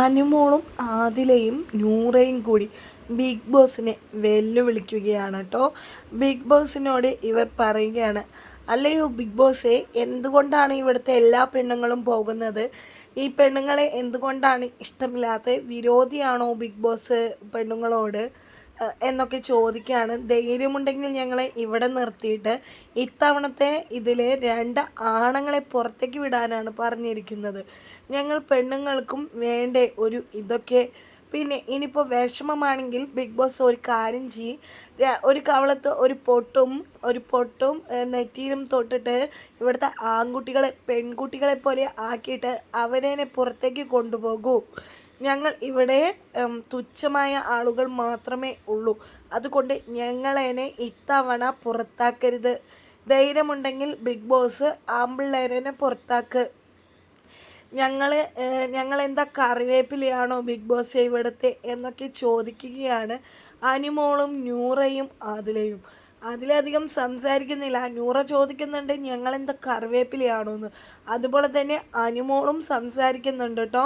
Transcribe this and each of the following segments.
അനുമോളും ആദിലയും നൂറയും കൂടി ബിഗ് ബോസിനെ വെല്ലുവിളിക്കുകയാണ് കേട്ടോ ബിഗ് ബോസിനോട് ഇവർ പറയുകയാണ് അല്ലയോ ബിഗ് ബോസേ എന്തുകൊണ്ടാണ് ഇവിടുത്തെ എല്ലാ പെണ്ണുങ്ങളും പോകുന്നത്? ഈ പെണ്ണുങ്ങളെ എന്തുകൊണ്ടാണ് ഇഷ്ടമില്ലാത്ത വിരോധിയാണോ ബിഗ് ബോസ് പെണ്ണുങ്ങളോട്? എന്നൊക്കെ ചോദിക്കുകയാണ് ധൈര്യമുണ്ടെങ്കിൽ ഞങ്ങളെ ഇവിടെ നിർത്തിയിട്ട് ഇത്തവണത്തെ ഇതിൽ രണ്ട് ആണുങ്ങളെ പുറത്തേക്ക് വിടാനാണ് പറഞ്ഞിരിക്കുന്നത്. ഞങ്ങൾ പെണ്ണുങ്ങൾക്കും വേണ്ടേ ഒരു ഇതൊക്കെ. പിന്നെ ഇനിയിപ്പോൾ വിഷമമാണെങ്കിൽ ബിഗ് ബോസ് ഒരു കാര്യം ചെയ്യും. ഒരു കവളത്ത് ഒരു പൊട്ടും ഒരു പൊട്ടും നെറ്റിയിലും തൊട്ടിട്ട് ഇവിടുത്തെ ആൺകുട്ടികളെ പെൺകുട്ടികളെ പോലെ ആക്കിയിട്ട് അവരെ പുറത്തേക്ക് കൊണ്ടുപോകൂ. ഞങ്ങൾ ഇവിടെ തുച്ഛമായ ആളുകൾ മാത്രമേ ഉള്ളൂ. അതുകൊണ്ട് ഞങ്ങളതിനെ ഇത്തവണ പുറത്താക്കരുത്. ധൈര്യമുണ്ടെങ്കിൽ ബിഗ് ബോസ് ആമ്പിള്ളേരനെ പുറത്താക്ക്. ഞങ്ങൾ എന്താ കറിവേപ്പിലയാണോ ബിഗ് ബോസ് ഇവിടുത്തെ എന്നൊക്കെ ചോദിക്കുകയാണ്. അനിമോളും ന്യൂറയും ആദിലയും. അതിലധികം സംസാരിക്കുന്നില്ല. നൂറ ചോദിക്കുന്നുണ്ട് ഞങ്ങൾ എന്താ കറിവേപ്പിലയാണോ എന്ന് അതുപോലെ തന്നെ അനുമോളും സംസാരിക്കുന്നുണ്ട് കേട്ടോ.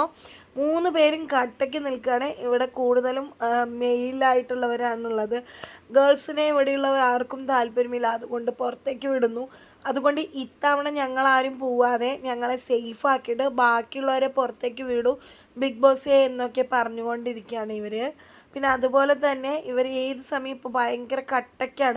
മൂന്ന് പേരും കട്ടയ്ക്ക് നിൽക്കുകയാണ്. ഇവിടെ കൂടുതലും മെയിലായിട്ടുള്ളവരാണുള്ളത്. ഗേൾസിനെ ഇവിടെയുള്ളവർ ആർക്കും താല്പര്യമില്ല. അതുകൊണ്ട് പുറത്തേക്ക് വിടുന്നു. അതുകൊണ്ട് ഇത്തവണ ഞങ്ങൾ ആരും പോവാതെ ഞങ്ങളെ സേഫ് ആക്കിയിട്ട് ബാക്കിയുള്ളവരെ പുറത്തേക്ക് വിടൂ. ബിഗ് ബോസ് എന്നൊക്കെ പറഞ്ഞുകൊണ്ടിരിക്കുകയാണ് ഇവർ പിന്നെ അതുപോലെ തന്നെ ഇവർ ഏത് സമയം ഇപ്പോൾ ഭയങ്കര കട്ടയ്ക്കാണ്